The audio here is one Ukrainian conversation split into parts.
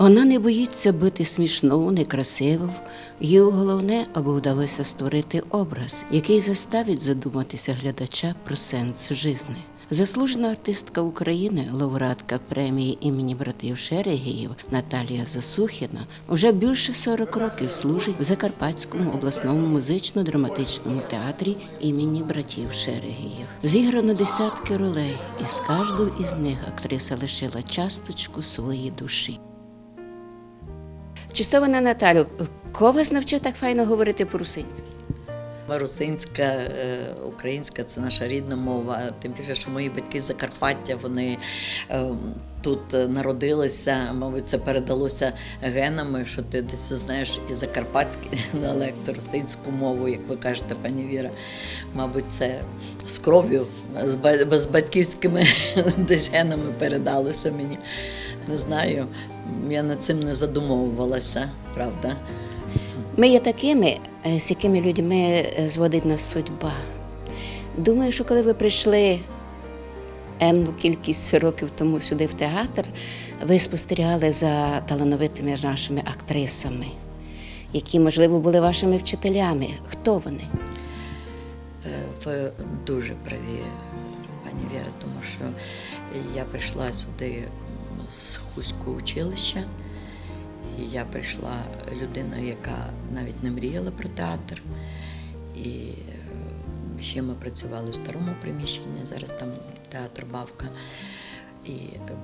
Вона не боїться бути смішну, некрасиву. Їй головне, аби вдалося створити образ, який заставить задуматися глядача про сенс жизни. Заслужена артистка України, лауреатка премії імені братів Шерегіїв Наталія Засухіна вже більше 40 років служить в Закарпатському обласному музично-драматичному театрі імені братів Шерегіїв. Зіграно десятки ролей, і з кожного із них актриса лишила часточку своєї душі. Чистована Наталю, кого вас навчив так файно говорити по-русинськи? Русинська, е, українська це наша рідна мова. Тим більше, що мої батьки з Закарпаття, вони е, тут народилися. Мабуть, це передалося генами, що ти десь знаєш і закарпатський діалект, русинську мову, як ви кажете, пані Віра. Мабуть, це з кров'ю, з батьківськими десь генами передалося мені. Не знаю. Я над цим не задумовувалася, правда. Ми є такими, е, з якими людьми е, зводить нас судьба. Думаю, що коли ви прийшли енну кількість років тому сюди в театр, ви спостерігали за талановитими нашими актрисами, які, можливо, були вашими вчителями. Хто вони? Е, Ви дуже праві, пані Віра, тому що я прийшла сюди з Хуського училища, і я прийшла людиною, яка навіть не мріяла про театр. І е, ще ми працювали в старому приміщенні, зараз там театр Бавка. І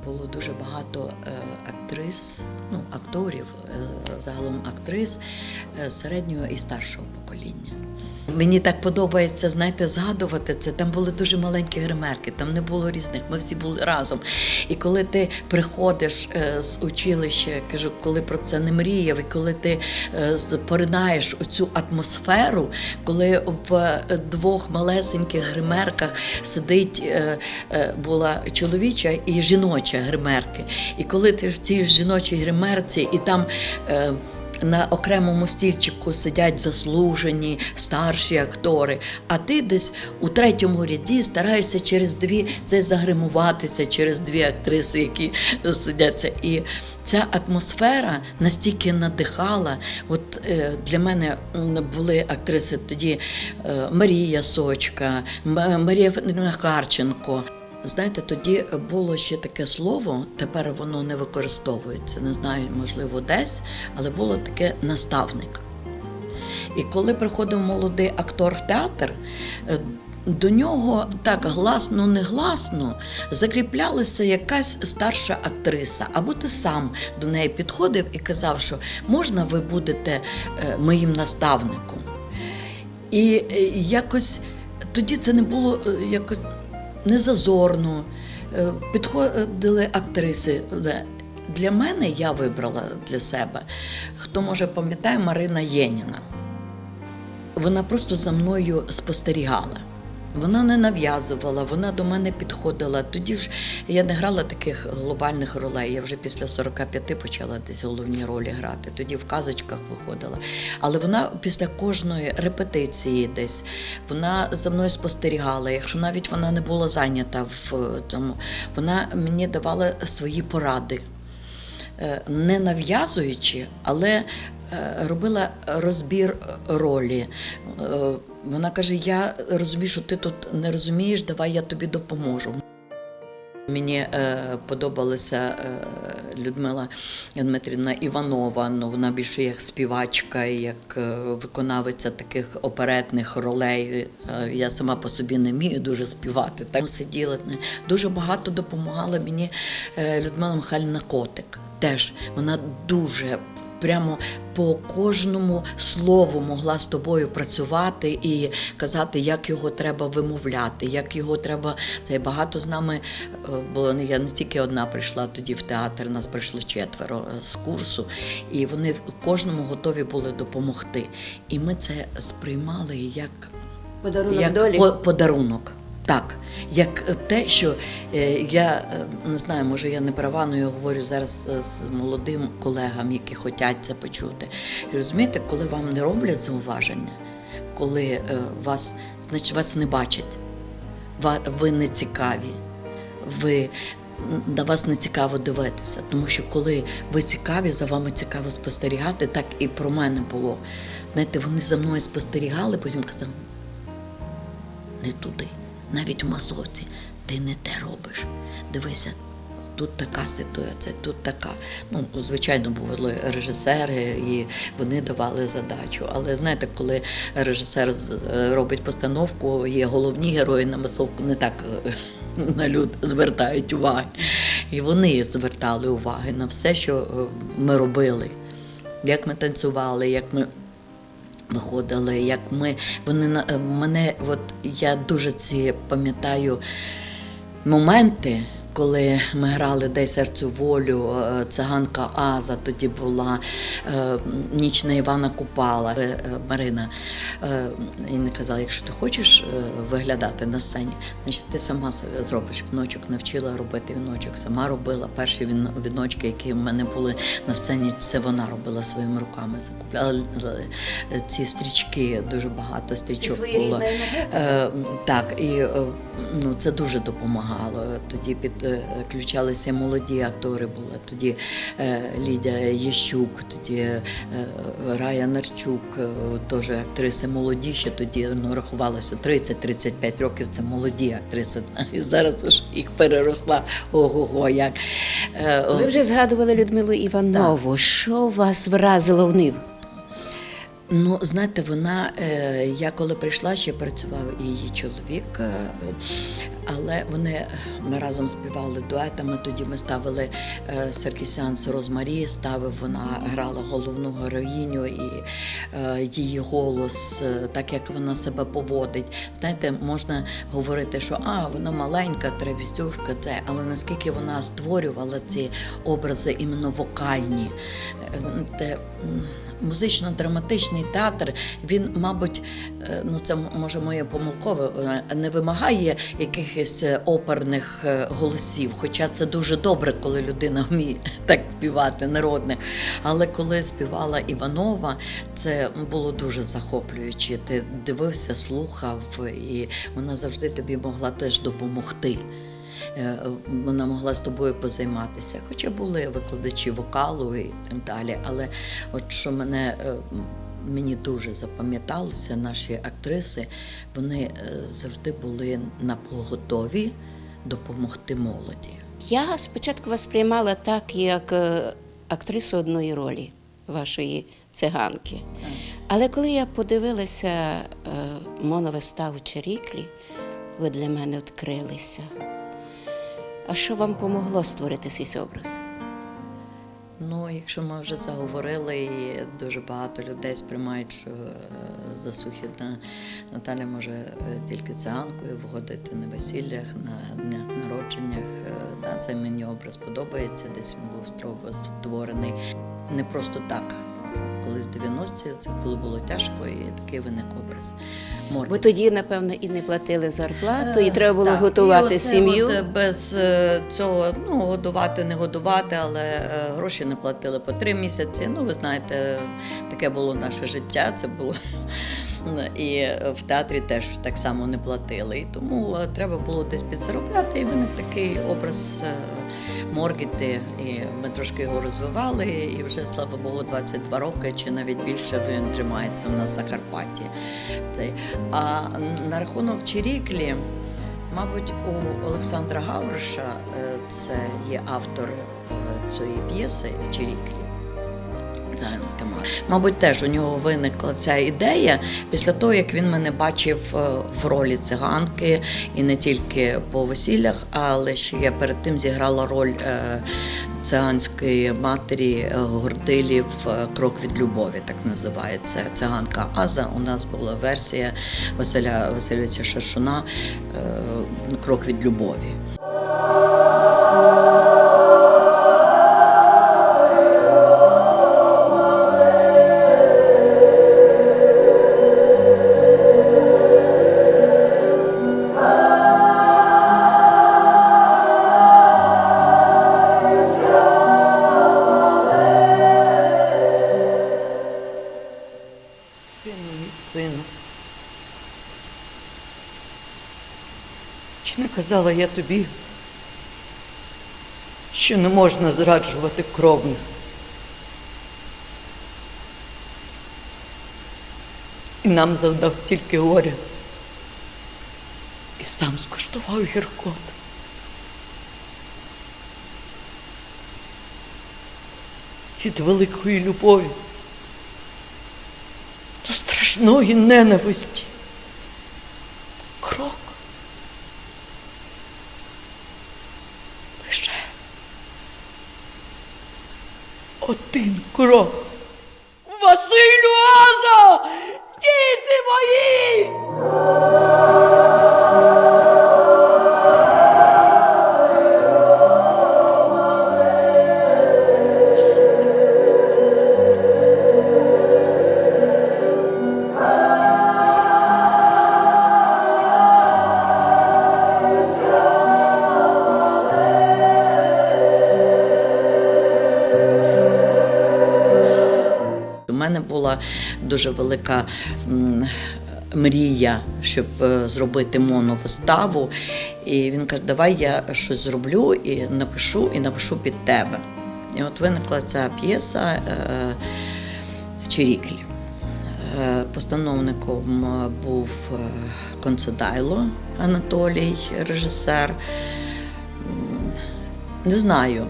було дуже багато е, актрис, ну, акторів, е, загалом актрис середнього і старшого покоління. Мені так подобається, знаєте, згадувати це. Там були дуже маленькі гримерки, там не було різних. Ми всі були разом. І коли ти приходиш е, з училища, я кажу, коли про це не мріяв, і коли ти е, поринаєш у цю атмосферу, коли в е, двох малесеньких гримерках сидить була чоловіча і жіноча гримерки. І коли ти в цій жіночій гримерці, і там. На окремому стільчику сидять заслужені старші актори, а ти десь у третьому ряді стараєшся через дві це загримуватися через дві актриси, які сидяться. І ця атмосфера настільки надихала. От е, для мене були актриси тоді е, Марія Сочка, Марія Харченко. Знаєте, тоді було ще таке слово, тепер воно не використовується, не знаю, можливо, десь, але було таке наставник. І коли приходив молодий актор в театр, е, до нього так гласно, негласно закріплялася якась старша актриса, або ти сам до неї підходив і казав, що можна ви будете е, моїм наставником. І е, якось тоді це не було якось незазорно. Е, Підходили актриси. Е, Для мене я вибрала для себе, хто може пам'ятає Марина Єніна. Вона просто за мною спостерігала. Вона не нав'язувала, вона до мене підходила. Тоді ж я не грала таких глобальних ролей. Я вже після 45 почала десь головні ролі грати. Тоді в казочках виходила. Але вона після кожної репетиції десь вона за мною спостерігала. Якщо навіть вона не була зайнята в цьому, вона мені давала свої поради. Е, не нав'язуючи, але е, робила розбір ролі. Е, Вона каже: Я розумію, що ти тут не розумієш, давай я тобі допоможу. Мені е, подобалася е, Людмила Дмитрівна Іванова. Ну вона більше як співачка, як е, виконавиця таких оперетних ролей. Е, я сама по собі не вмію дуже співати. Там сиділа дуже багато допомагала мені е, Людмила Михайлівна Котик. Теж вона дуже прямо по кожному слову могла з тобою працювати і казати, як його треба вимовляти, як його треба. Це багато з нами, е, бо я не тільки одна прийшла тоді в театр, нас прийшло четверо е, з курсу, і вони кожному готові були допомогти. І ми це сприймали як Подарунок як долі. по- подарунок. Так, як те, що е, я е, не знаю, може я не права, але я говорю зараз е, з молодим колегам, які хочуть це почути. І розумієте, коли вам не роблять зауваження, коли вас, значить, вас не бачать, ви не цікаві, ви на вас не цікаво дивитися. Тому що коли ви цікаві, за вами цікаво спостерігати, так і про мене було. Знаєте, вони за мною спостерігали, потім казали, не туди, навіть в масовці, ти не те робиш. Дивися, тут така ситуація, тут така. Ну, звичайно, були режисери, і вони давали задачу. Але знаєте, коли режисер робить постановку, є головні герої на масовку, не так е, на люд звертають уваги. І вони звертали уваги на все, що е, ми робили. Як ми танцювали, як ми виходили, як ми вони е, мене, от я дуже ці пам'ятаю моменти. Коли ми грали Дай серцю волю, е, циганка Аза, тоді була е, ніч на Івана Купала. Е, Марина і не казала, якщо ти хочеш виглядати на сцені, значить ти сама собі зробиш віночок, навчила робити віночок, сама робила перші віночки, які в мене були на сцені. Це вона робила своїми руками. Закупляла ці стрічки, дуже багато стрічок було. Так, і ну, це дуже допомагало. Тоді підключалися молоді актори були. Тоді е, Лідія Єщук, тоді е, Рая Нарчук, е, теж актриси молоді, ще тоді ну, рахувалося 30-35 років. Це молоді актриси. І зараз уж їх переросла ого-го. Як. Е, Ви вже згадували Людмилу Іванову. Що вас вразило в них? Ну, знаєте, вона, е, я коли прийшла, ще працював і її чоловік, е, але вони е, ми разом співали дуетами. Тоді ми ставили Саркісян з Розмарі, ставив, вона грала головну героїню і її голос, так як вона себе поводить. Знаєте, можна говорити, що а, вона маленька, тревіздюшка, це, але наскільки вона створювала ці образи іменно вокальні. Те, музично-драматичний театр, він, мабуть, е, ну це може моє помилкове, е, не вимагає якихось е, оперних голосів. Хоча це дуже добре, коли людина вміє так співати народне. Але коли співала Іванова, це було дуже захоплююче. Ти дивився, слухав, і вона завжди тобі могла теж допомогти. Е, Вона могла з тобою позайматися. Хоча були викладачі вокалу і так далі. Але от що мене е, мені дуже запам'яталося, наші актриси, вони е, завжди були на поготові допомогти молоді. Я спочатку вас приймала так, як актрису одної ролі вашої циганки. Але коли я подивилася моновиставу Чаріклі, ви для мене відкрилися. А що вам помогло створити свій образ? Ну, якщо ми вже заговорили, і дуже багато людей сприймають, що е, засухідна Наталя може е, тільки циганкою виходити на весіллях, на днях народженнях. Е, Та, цей мені образ подобається, десь він був створений. Не просто так. Колись 90-ті, це коли було тяжко, і такий виник образ. Морги. Ви тоді, напевно, і не платили зарплату, і Е, треба було так, готувати і оце сім'ю. От е, без е, цього ну, годувати, не годувати, але е, гроші не платили по три місяці. Ну, ви знаєте, таке було наше життя. Це було. І е, в театрі теж так само не платили. І тому е, треба було десь підзаробляти. І виник такий образ Моргіти. І ми трошки його розвивали. І вже, слава Богу, 22 роки чи навіть більше він тримається в нас в Закарпатті. А на рахунок Чиріклі, мабуть, у Олександра Гавриша, е, це є автор е, цієї п'єси Чиріклі. Циганська. Мабуть, теж у нього виникла ця ідея після того, як він мене бачив е, в ролі циганки і не тільки по весіллях, але ще я перед тим зіграла роль е, циганської матері е, Гордилі в е, Крок від любові, так називається циганка Аза. У нас була версія Василя Васильовича Шершуна Крок від любові. Казала я тобі, що не можна зраджувати кровних. І нам завдав стільки горя. І сам скуштував гіркот. Від великої любові до страшної ненависті. Крок. Один крок. Василю Аза! Діти мої! Дуже велика мрія, щоб е, зробити моновиставу. І він каже, давай я щось зроблю і напишу, і напишу під тебе. І от виникла ця п'єса е, Чиріклі. Е, Постановником був Концедайло Анатолій, режисер. Не знаю.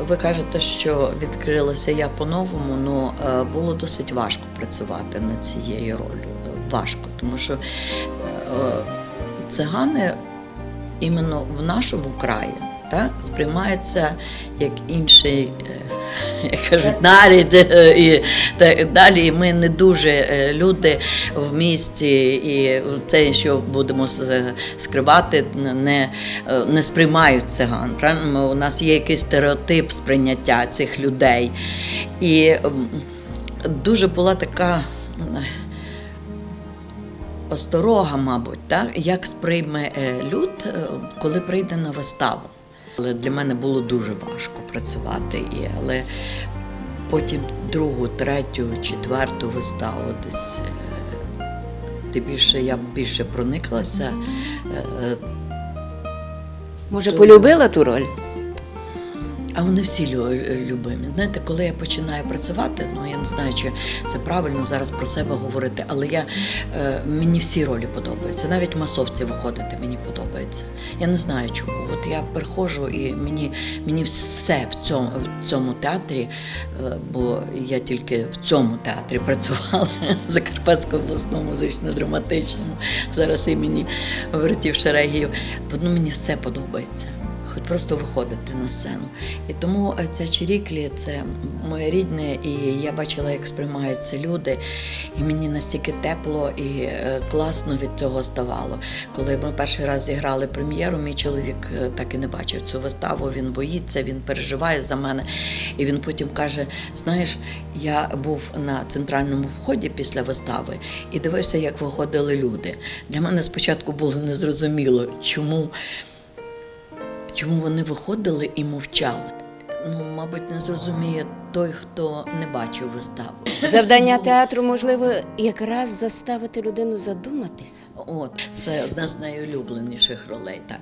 Ви кажете, що відкрилася я по-новому, але було досить важко працювати над цією ролью. Е, Важко, тому що е, цигани іменно в нашому краї так, сприймаються як інший, е, як кажуть, нарід е, і так далі. Ми не дуже е, люди в місті, і це, що будемо скривати, не, е, не сприймають циган. Правильно? У нас є якийсь стереотип сприйняття цих людей. І дуже була така. осторога, мабуть, так? як сприйме люд, коли прийде на виставу. Але для мене було дуже важко працювати, і, але потім другу, третю, четверту виставу десь. е, Ти більше я більше прониклася. е, Може, полюбила ту роль? А вони всі любимі. Знаєте, коли я починаю працювати, ну я не знаю, чи це правильно зараз про себе говорити, але я, е, мені всі ролі подобаються. Навіть в масовці виходити мені подобається. Я не знаю чому. От я приходжу і мені, мені все в цьому, в цьому театрі, е, бо я тільки в цьому театрі працювала Закарпатському обласному музично-драматичному, зараз імені Вертів Шерегів. Воно мені все подобається хоч просто виходити на сцену. І тому е, ця Чиріклі це моє рідне, і я бачила, як сприймаються люди. І мені настільки тепло і е, класно від цього ставало. Коли ми перший раз зіграли прем'єру, мій чоловік е, так і не бачив цю виставу. Він боїться, він переживає за мене. І він потім каже: знаєш, я був на центральному вході після вистави і дивився, як виходили люди. Для мене спочатку було незрозуміло, чому чому вони виходили і мовчали. Ну, мабуть, не зрозуміє той, хто не бачив виставу. Завдання театру, можливо, якраз заставити людину задуматися. От це одна з найулюбленіших ролей. Так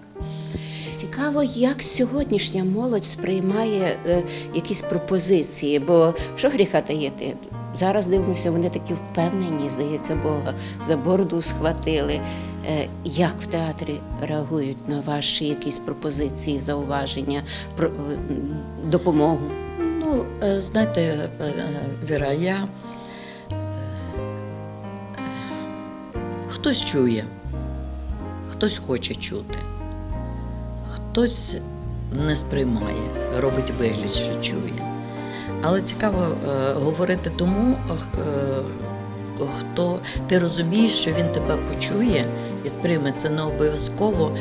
Цікаво, як сьогоднішня молодь сприймає е, якісь пропозиції, бо що гріха таїти? Зараз дивимося, вони такі впевнені, здається, Бога за бороду схватили. Е, як в театрі реагують на ваші якісь пропозиції, зауваження, е, допомогу? ну е, знаєте, Віра, я хтось чує, хтось хоче чути, хтось не сприймає, робить вигляд, що чує. Але цікаво говорити тому, хто ти розумієш, що він тебе почує і сприйме це не обов'язково.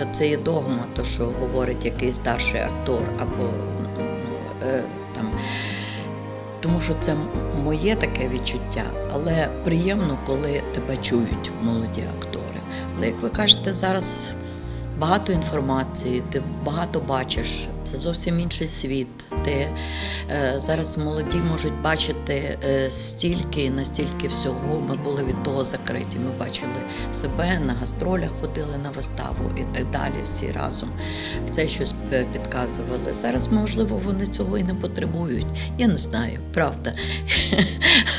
е, Це є догма, то що говорить якийсь старший актор або ну, е, там. Тому що це моє таке відчуття, але приємно, коли тебе чують молоді актори. Але як ви кажете, зараз багато інформації, ти багато бачиш. Це зовсім інший світ. Ти е, зараз молоді можуть бачити е, стільки настільки всього. Ми були від того закриті. Ми бачили себе на гастролях, ходили на виставу і так далі. Всі разом це щось е, підказували. Зараз, можливо, вони цього і не потребують. Я не знаю, правда.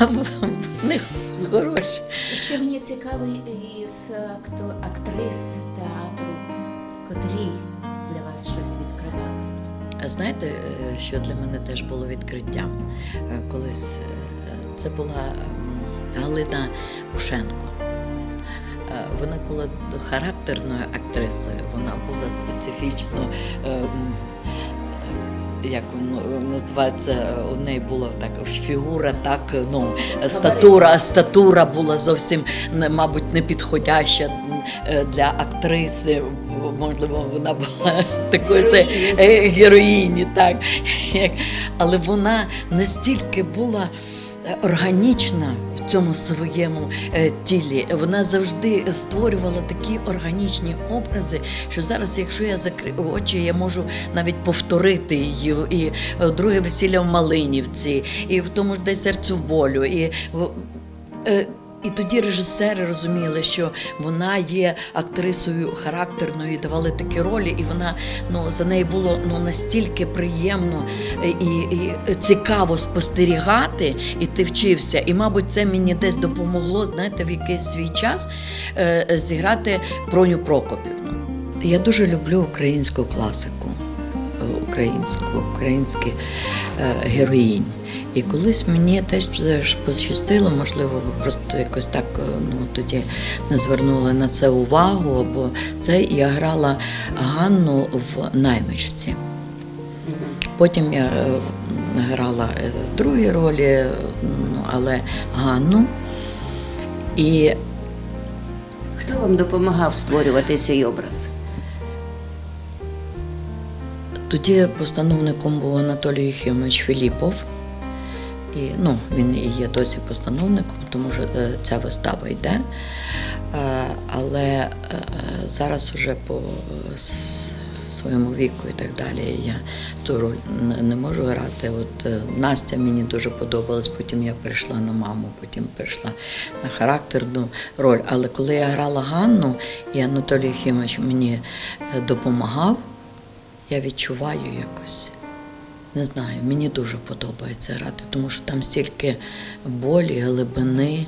В них хороші. Ще мені цікавий із актрис театру, котрі для вас щось відкривали. Знаєте, е, що для мене теж було відкриттям? Е, Колись е, це була Галина Ушенко. Вона була характерною актрисою, вона була специфічно. Як називається, у неї була така фігура, так ну статура, статура була зовсім мабуть не підходяща е, для актриси. Можливо, вона була такою це е, героїні, так але вона настільки була е, органічна в цьому своєму е, тілі. Вона завжди створювала такі органічні образи, що зараз, якщо я закрию очі, я можу навіть повторити її. І друге весілля в Малинівці, і в тому ж де серцю волю. І і тоді режисери розуміли, що вона є актрисою характерною, давали такі ролі, і вона ну за нею було ну настільки приємно е, і, і цікаво спостерігати, і ти вчився. І, мабуть, це мені десь допомогло, знаєте, в якийсь свій час е, зіграти Броню Прокопівну. Я дуже люблю українську класику, українську, українські е, героїнь. І колись мені теж пощастило, можливо, просто якось так е, ну, тоді не звернули на це увагу, бо це я грала Ганну в наймичці. Потім я е, грала другі ролі, ну, але Ганну. І Хто вам допомагав створювати цей образ? Тоді постановником був Анатолій Єхимович Філіпов. І, ну, він і є досі постановником, тому що е, ця вистава йде. Е, Але е, зараз уже по своєму віку і так далі я ту роль не- можу грати. От Настя мені дуже подобалась, потім я перейшла на маму, потім перейшла на характерну роль. Але коли я грала Ганну, і Анатолій Єхимович мені допомагав, я відчуваю якось. Не знаю, мені дуже подобається грати, тому що там стільки болі, глибини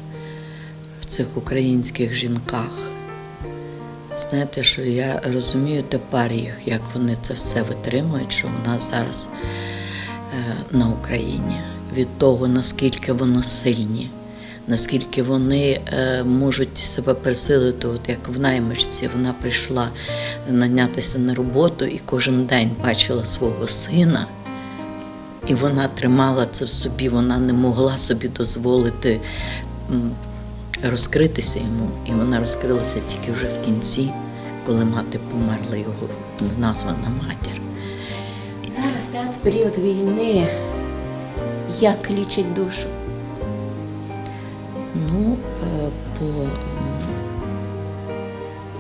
в цих українських жінках. Знаєте, що я розумію тепер їх, як вони це все витримують, що в нас зараз е, на Україні, від того, наскільки вони сильні, наскільки вони е, можуть себе пересилити, от як в наймичці, вона прийшла нанятися на роботу і кожен день бачила свого сина. І вона тримала це в собі, вона не могла собі дозволити розкритися йому. І вона розкрилася тільки вже в кінці, коли мати померла його названа матір. Зараз в період війни як лічить душу? Ну, е, по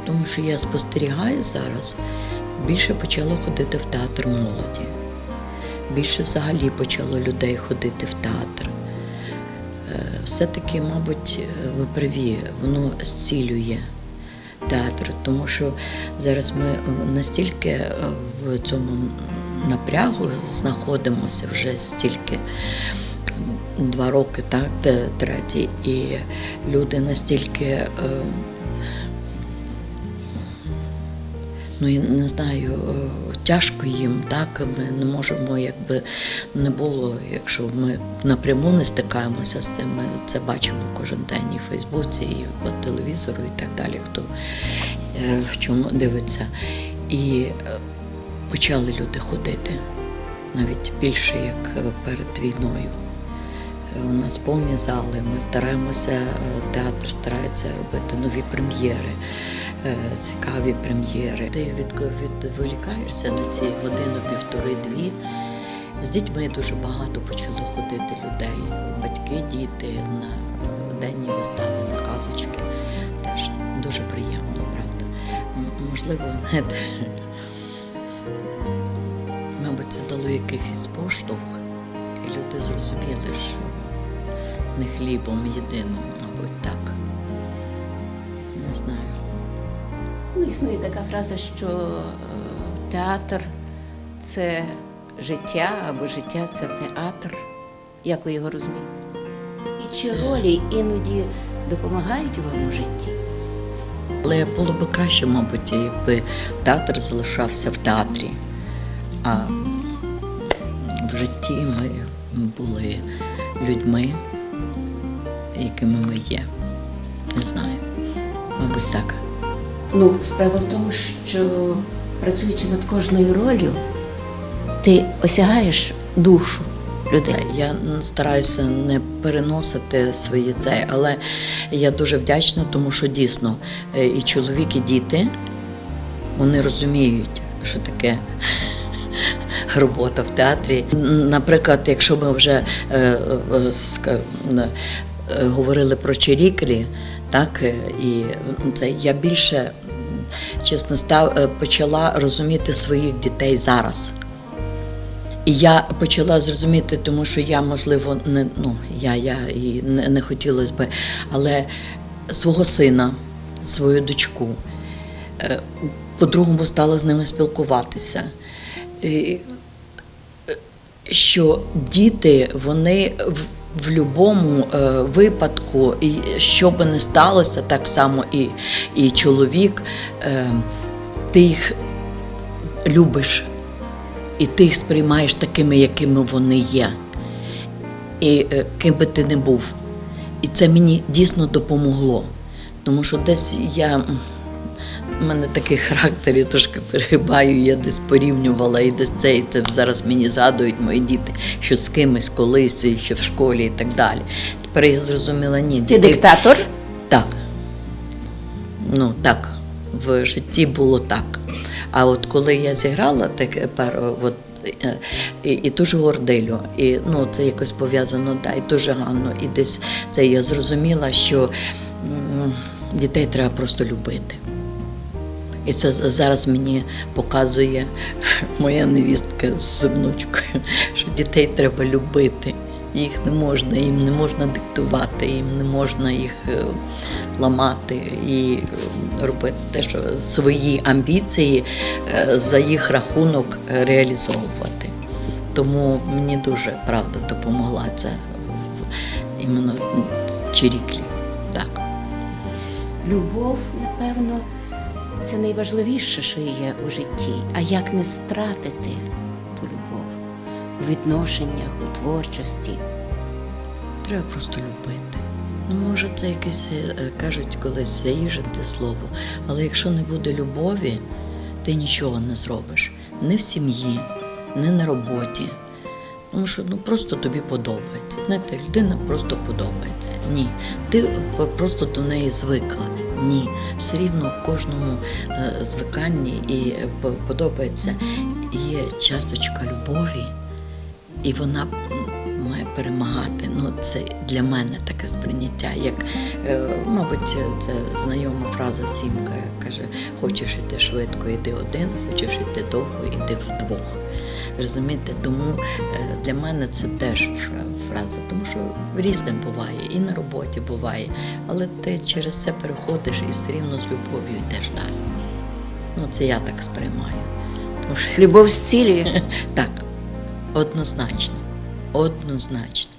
тому що я спостерігаю зараз, більше почало ходити в театр молоді. Більше взагалі почало людей ходити в театр. Е, Все-таки, мабуть, е, ви праві, воно зцілює театр, тому що зараз ми настільки в цьому напрягу знаходимося вже стільки два роки, так, третій, і люди настільки. е, Ну, я не знаю, е, тяжко їм, так ми не можемо, якби не було, якщо ми напряму не стикаємося з цим, ми це бачимо кожен день і в Фейсбуці, і по телевізору, і так далі, хто е, в чому дивиться. І почали люди ходити навіть більше, як перед війною. У нас повні зали. Ми стараємося, е, театр старається робити нові прем'єри, е, цікаві прем'єри. Ти від, відволікаєшся на ці годину, півтори-дві. З дітьми дуже багато почало ходити людей, батьки, діти на е, денні вистави, на казочки. Теж дуже приємно, правда. Можливо, знаєте, мабуть, це дало якийсь поштовх, і люди зрозуміли, що не хлібом єдиним, мабуть, так. Не знаю. Ну, існує така фраза, що е, театр це життя або життя це театр. Як ви його розумієте? І чи ролі іноді допомагають вам у житті? Але було б краще, мабуть, якби театр залишався в театрі, а в житті ми були людьми, якими ми є. Не знаю. Мабуть, так. Ну, справа в тому, що працюючи над кожною ролью, ти осягаєш душу людей. Я стараюся не переносити свої це, але я дуже вдячна, тому що дійсно е, і чоловік, і діти вони розуміють, що таке. Робота в театрі. Наприклад, якщо ми вже е, е, говорили про Чиріклі, так е, і це я більше чесно став, е, почала розуміти своїх дітей зараз. І я почала зрозуміти, тому що я, можливо, не ну я, я і не, не хотілося би, але свого сина, свою дочку, е, по-другому стала з ними спілкуватися. І, е, що діти, вони в, будь-якому е, випадку, і що би не сталося, так само і, і чоловік, е, ти їх любиш і ти їх сприймаєш такими, якими вони є. І е, ким би ти не був. І це мені дійсно допомогло. Тому що десь я. М, У мене такий характер, я трошки перегибаю, я десь порівнювала і десь це, і це зараз мені згадують мої діти, що з кимось колись, і ще в школі і так далі. Тепер я зрозуміла, ні. Ти диктатор? так. Ну так, в житті було так. А от коли я зіграла таке пару, от, е, і, і ту ж гордилю, і ну, це якось пов'язано, да, і ту ж Ганну, і десь це я зрозуміла, що м, дітей треба просто любити. І це зараз мені показує моя невістка з внучкою, що дітей треба любити. Їх не можна, їм не можна диктувати, їм не можна їх е, ламати і е, робити те, що свої амбіції е, за їх рахунок реалізовувати. Тому мені дуже правда допомогла в- іменно Чиріклі. Так. Любов, напевно, це найважливіше, що є у житті. А як не стратити ту любов у відношеннях, у творчості? Треба просто любити. Ну, може, це якесь, е, кажуть, колись заїжджати слово, але якщо не буде любові, ти нічого не зробиш. Не в сім'ї, не на роботі. Тому що ну, просто тобі подобається. Знаєте, людина просто подобається. Ні. Ти просто до неї звикла. Ні. Все рівно кожному е, звиканні і е, подобається є часточка любові, і вона має перемагати. Ну, це для мене таке сприйняття. Як, е, мабуть, це знайома фраза всім ка- каже: хочеш іти швидко, іди один, хочеш іти довго, іди вдвох. Розумієте, тому для мене це теж фраза, тому що різним буває, і на роботі буває, але ти через це переходиш і все рівно з любов'ю йдеш далі. Ну, це я так сприймаю. Тому що Любов зцілює. так, однозначно. Однозначно.